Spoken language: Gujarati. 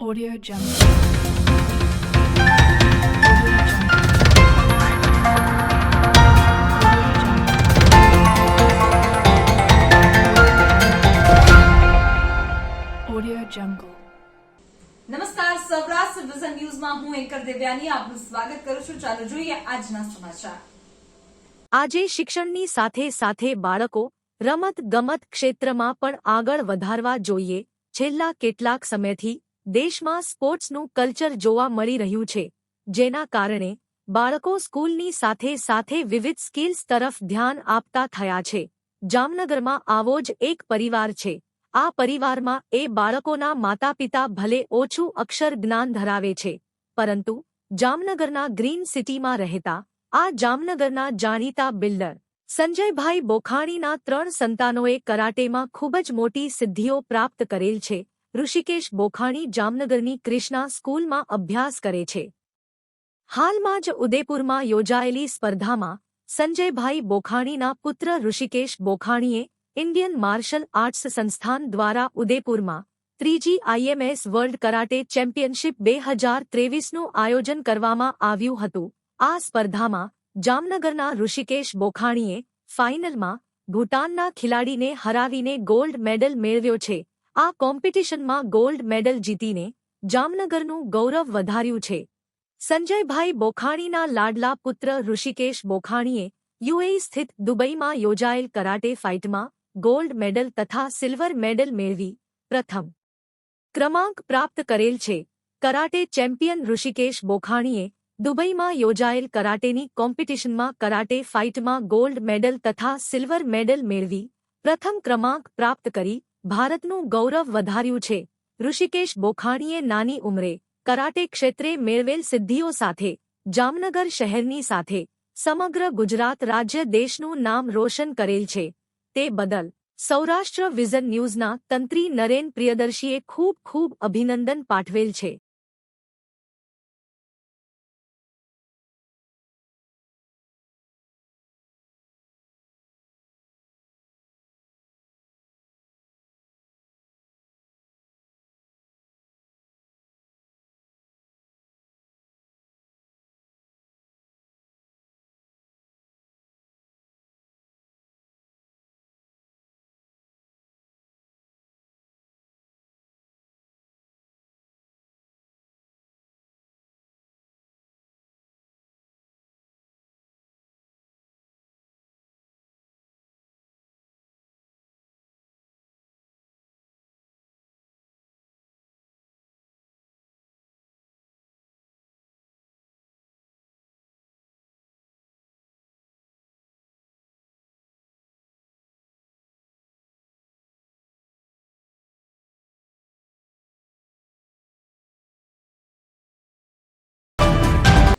Audio Jungle. Audio Jungle. નમસ્કાર સૌરાષ્ટ્ર વિઝન ન્યૂઝમાં હું એન્કર દેવ્યાની આપનું સ્વાગત કરું છું ચાલો જોઈએ આજના સમાચાર આજે શિક્ષણની સાથે સાથે બાળકો રમત ગમત ક્ષેત્રમાં પણ આગળ વધારવા જોઈએ છેલ્લા કેટલાક સમયથી દેશમાં સ્પોર્ટ્સનું કલ્ચર જોવા મળી રહ્યું છે, જેના કારણે બાળકો સ્કૂલની સાથે સાથે વિવિધ સ્કિલ્સ તરફ ધ્યાન આપતા થયા છે. જામનગરમાં આવો જ એક પરિવાર છે. આ પરિવારમાં એ બાળકોના માતા પિતા ભલે ઓછું અક્ષર જ્ઞાન ધરાવે છે, પરંતુ જામનગરના ગ્રીન સિટીમાં રહેતા આ જામનગરના જાણીતા બિલ્ડર સંજયભાઈ બોખાણીના ત્રણ સંતાનોએ કરાટેમાં ખૂબ જ મોટી સિદ્ધિઓ પ્રાપ્ત કરેલ છે. ઋષિકેશ બોખાણી જામનગરની ક્રિષ્ના સ્કૂલમાં અભ્યાસ કરે છે. હાલમાં જ ઉદયપુરમાં યોજાયેલી સ્પર્ધામાં સંજયભાઈ બોખાણીના પુત્ર ઋષિકેશ બોખાણીએ ઇન્ડિયન માર્શલ આર્ટ્સ સંસ્થાન દ્વારા ઉદયપુરમાં ત્રીજી આઈએમએસ વર્લ્ડ કરાટે ચેમ્પિયનશિપ બે હજાર ત્રેવીસનું આયોજન કરવામાં આવ્યું હતું. આ સ્પર્ધામાં જામનગરના ઋષિકેશ બોખાણીએ ફાઇનલમાં ભૂટાનના ખેલાડીને હરાવીને ગોલ્ડ મેડલ મેળવ્યો છે. આ કોમ્પિટિશનમાં ગોલ્ડ મેડલ જીતીને જામનગરનું ગૌરવ વધાર્યું છે. સંજયભાઈ બોખાણીના લાડલા પુત્ર ઋષિકેશ બોખાણીએ યુએઈ સ્થિત દુબઈમાં યોજાયેલ કરાટે ફાઇટમાં ગોલ્ડ મેડલ તથા સિલ્વર મેડલ મેળવી પ્રથમ ક્રમાંક પ્રાપ્ત કરેલ છે. કરાટે ચેમ્પિયન ઋષિકેશ બોખાણીએ દુબઈમાં યોજાયેલ કરાટેની કોમ્પિટિશનમાં કરાટે ફાઇટમાં ગોલ્ડ મેડલ તથા સિલ્વર મેડલ મેળવી પ્રથમ ક્રમાંક પ્રાપ્ત કરી ભારતનું ગૌરવ વધાર્યું છે. ઋષિકેશ બોખાણીએ નાની ઉંમરે કરાટે ક્ષેત્રે મેળવેલ સિદ્ધિઓ સાથે, જામનગર શહેરની સાથે, સમગ્ર ગુજરાત રાજ્ય દેશનું નામ રોશન કરેલ છે. તે બદલ સૌરાષ્ટ્ર વિઝન ન્યૂઝના તંત્રી નરેન પ્રિયદર્શીએ ખૂબ ખૂબ અભિનંદન પાઠવેલ છે.